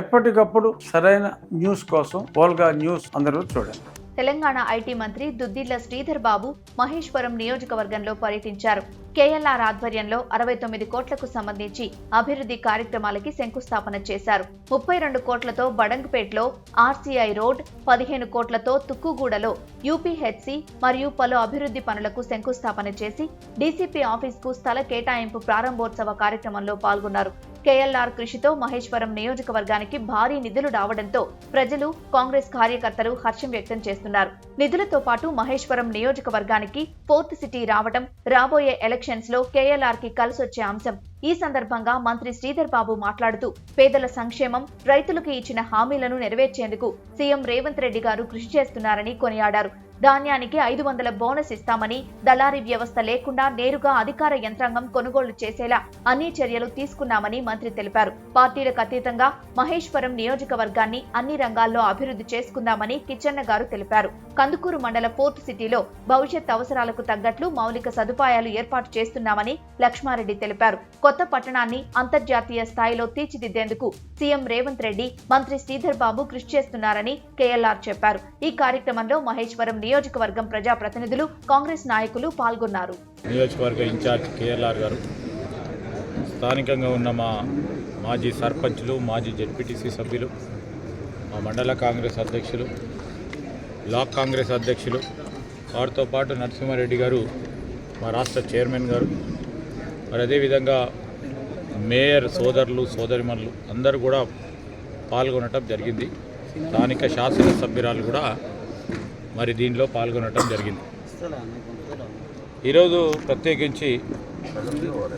ఎప్పటికప్పుడు సరైన న్యూస్ కోసం ఓల్గా న్యూస్ అందరూ చూడండి. తెలంగాణ ఐటీ మంత్రి దుద్దిళ్ళ శ్రీధర్ బాబు మహేశ్వరం నియోజకవర్గంలో పర్యటించారు. కేఎల్ఆర్ ఆధ్వర్యంలో అరవై తొమ్మిది కోట్లకు సంబంధించి అభివృద్ధి కార్యక్రమాలకి శంకుస్థాపన చేశారు. ముప్పై రెండు కోట్లతో బడంగ్పేట్లో ఆర్సీఐ రోడ్ పదిహేను కోట్లతో తుక్కుగూడలో యూపీహెచ్సి మరియు పలు అభివృద్ధి పనులకు శంకుస్థాపన చేసి డీసీపీ ఆఫీస్కు స్థల కేటాయింపు ప్రారంభోత్సవ కార్యక్రమంలో పాల్గొన్నారు. కేఎల్ఆర్ కృషితో మహేశ్వరం నియోజకవర్గానికి భారీ నిధులు రావడంతో ప్రజలు కాంగ్రెస్ కార్యకర్తలు హర్షం వ్యక్తం చేస్తున్నారు. నిధులతో పాటు మహేశ్వరం నియోజకవర్గానికి ఫోర్త్ సిటీ రావడం రాబోయే ఎలక్షన్స్లో కేఎల్ఆర్కి కలిసొచ్చే అంశం. ఈ సందర్భంగా మంత్రి శ్రీధర్ బాబు మాట్లాడుతూ పేదల సంక్షేమం రైతులకు ఇచ్చిన హామీలను నెరవేర్చేందుకు సీఎం రేవంత్ రెడ్డి గారు కృషి చేస్తున్నారని కొనియాడారు. ధాన్యానికి ఐదు వందల బోనస్ ఇస్తామని దళారీ వ్యవస్థ లేకుండా నేరుగా అధికార యంత్రాంగం కొనుగోలు చేసేలా అన్ని చర్యలు తీసుకున్నామని మంత్రి తెలిపారు. పార్టీలకు అతీతంగా మహేశ్వరం నియోజకవర్గాన్ని అన్ని రంగాల్లో అభివృద్ధి చేసుకుందామని కిచ్చన్న గారు తెలిపారు. కందుకూరు మండల ఫోర్ట్ సిటీలో భవిష్యత్ అవసరాలకు తగ్గట్లు మౌలిక సదుపాయాలు ఏర్పాటు చేస్తున్నామని లక్ష్మారెడ్డి తెలిపారు. కొత్త పట్టణాన్ని అంతర్జాతీయ స్థాయిలో తీర్చిదిద్దేందుకు సీఎం రేవంత్ రెడ్డి మంత్రి శ్రీధర్ బాబు కృషి చేస్తున్నారని కేఎల్ఆర్ చెప్పారు. ఈ కార్యక్రమంలో మహేశ్వరం నియోజకవర్గం ప్రజాప్రతినిధులు కాంగ్రెస్ నాయకులు పాల్గొన్నారు. నియోజకవర్గ ఇన్ఛార్జ్ కేఎల్ఆర్ గారు స్థానికంగా ఉన్న మా మాజీ సర్పంచ్లు మాజీ జడ్పీటీసీ సభ్యులు మా మండల కాంగ్రెస్ అధ్యక్షులు బ్లాక్ కాంగ్రెస్ అధ్యక్షులు వారితో పాటు నరసింహారెడ్డి గారు మా రాష్ట్ర చైర్మన్ గారు మరి అదేవిధంగా మేయర్ సోదరులు సోదరిమణులు అందరూ కూడా పాల్గొనటం జరిగింది. స్థానిక శాసనసభ్యురాలు కూడా మరి దీనిలో పాల్గొనటం జరిగింది. ఈరోజు ప్రత్యేకించి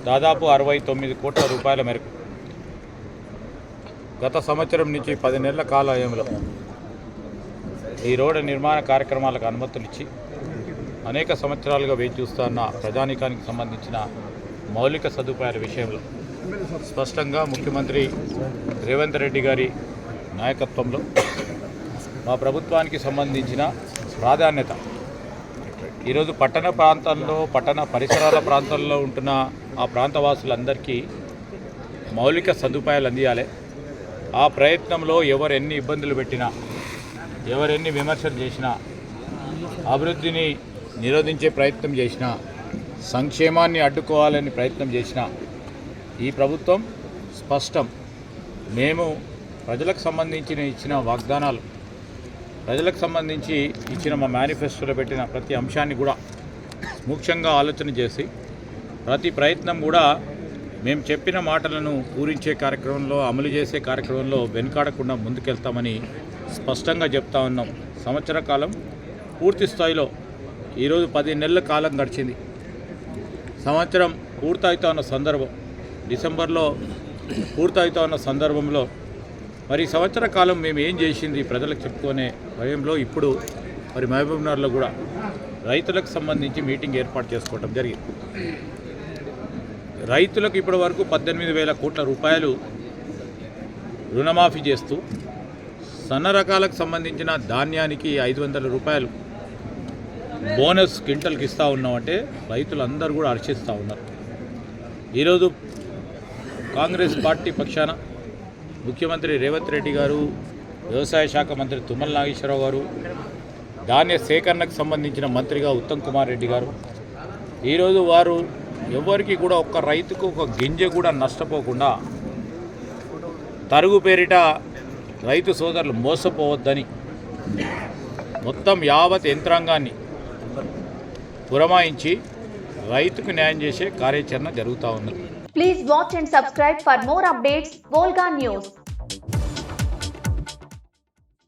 దాదాపు అరవై తొమ్మిది కోట్ల రూపాయల మేరకు గత సంవత్సరం నుంచి పది నెలల కాలంలో ఈ రోడ్డు నిర్మాణ కార్యక్రమాలకు అనుమతులు ఇచ్చి అనేక సంవత్సరాలుగా వేచి చూస్తున్న ప్రజానీకానికి సంబంధించిన మౌలిక సదుపాయాల విషయంలో స్పష్టంగా ముఖ్యమంత్రి రేవంత్ రెడ్డి గారి నాయకత్వంలో మా ప్రభుత్వానికి సంబంధించిన ప్రాధాన్యత. ఈరోజు పట్టణ ప్రాంతంలో పట్టణ పరిసరాల ప్రాంతంలో ఉంటున్న ఆ ప్రాంతవాసులందరికీ మౌలిక సదుపాయాలు అందియాలి. ఆ ప్రయత్నంలో ఎవరు ఎన్ని ఇబ్బందులు పెట్టినా ఎవరెన్ని విమర్శలు చేసినా అభివృద్ధిని నిరోధించే ప్రయత్నం చేసినా సంక్షేమాన్ని అడ్డుకోవాలని ప్రయత్నం చేసినా ఈ ప్రభుత్వం స్పష్టం. మేము ప్రజలకు సంబంధించిన ఇచ్చిన వాగ్దానాలు ప్రజలకు సంబంధించి ఇచ్చిన మా మేనిఫెస్టోలో పెట్టిన ప్రతి అంశాన్ని కూడా ముఖ్యంగా ఆలోచన చేసి ప్రతి ప్రయత్నం కూడా మేము చెప్పిన మాటలను పూరించే కార్యక్రమంలో అమలు చేసే కార్యక్రమంలో వెనుకాడకుండా ముందుకెళ్తామని స్పష్టంగా చెప్తా ఉన్నాం. సంవత్సర కాలం పూర్తి స్థాయిలో ఈరోజు పది నెలల కాలం గడిచింది. సంవత్సరం పూర్తవుతా ఉన్న సందర్భం డిసెంబర్లో పూర్తవుతా ఉన్న సందర్భంలో మరి సంవత్సర కాలం మేము ఏం చేసింది ప్రజలకు చెప్పుకునే భయంలో ఇప్పుడు మరి మహబూబ్నగర్లో కూడా రైతులకు సంబంధించి మీటింగ్ ఏర్పాటు చేసుకోవడం జరిగింది. రైతులకు ఇప్పటి వరకు పద్దెనిమిది వేల కోట్ల రూపాయలు రుణమాఫీ చేస్తూ సన్న రకాలకు సంబంధించిన ధాన్యానికి ఐదు వందల రూపాయలు బోనస్ క్వింటల్కి ఇస్తూ ఉన్నామంటే రైతులందరూ కూడా హర్షిస్తూ ఉన్నారు. ఈరోజు కాంగ్రెస్ పార్టీ పక్షాన ముఖ్యమంత్రి రేవంత్ రెడ్డి గారు వ్యవసాయ శాఖ మంత్రి తుమ్మల నాగేశ్వరరావు గారు ధాన్య సేకరణకు సంబంధించిన మంత్రిగా ఉత్తమ్ కుమార్ రెడ్డి గారు. ఈరోజు వారు ఎవరికి కూడా ఒక్క రైతుకు ఒక గింజ కూడా నష్టపోకుండా తరుగు పేరిట రైతు సోదరులు మోసపోవద్దని మొత్తం యావత్ యంత్రాంగాన్ని పురమాయించి రైతుకు న్యాయం చేసే కార్యాచరణ జరుగుతూ ఉన్నది. Please watch and subscribe for more updates, Volga News.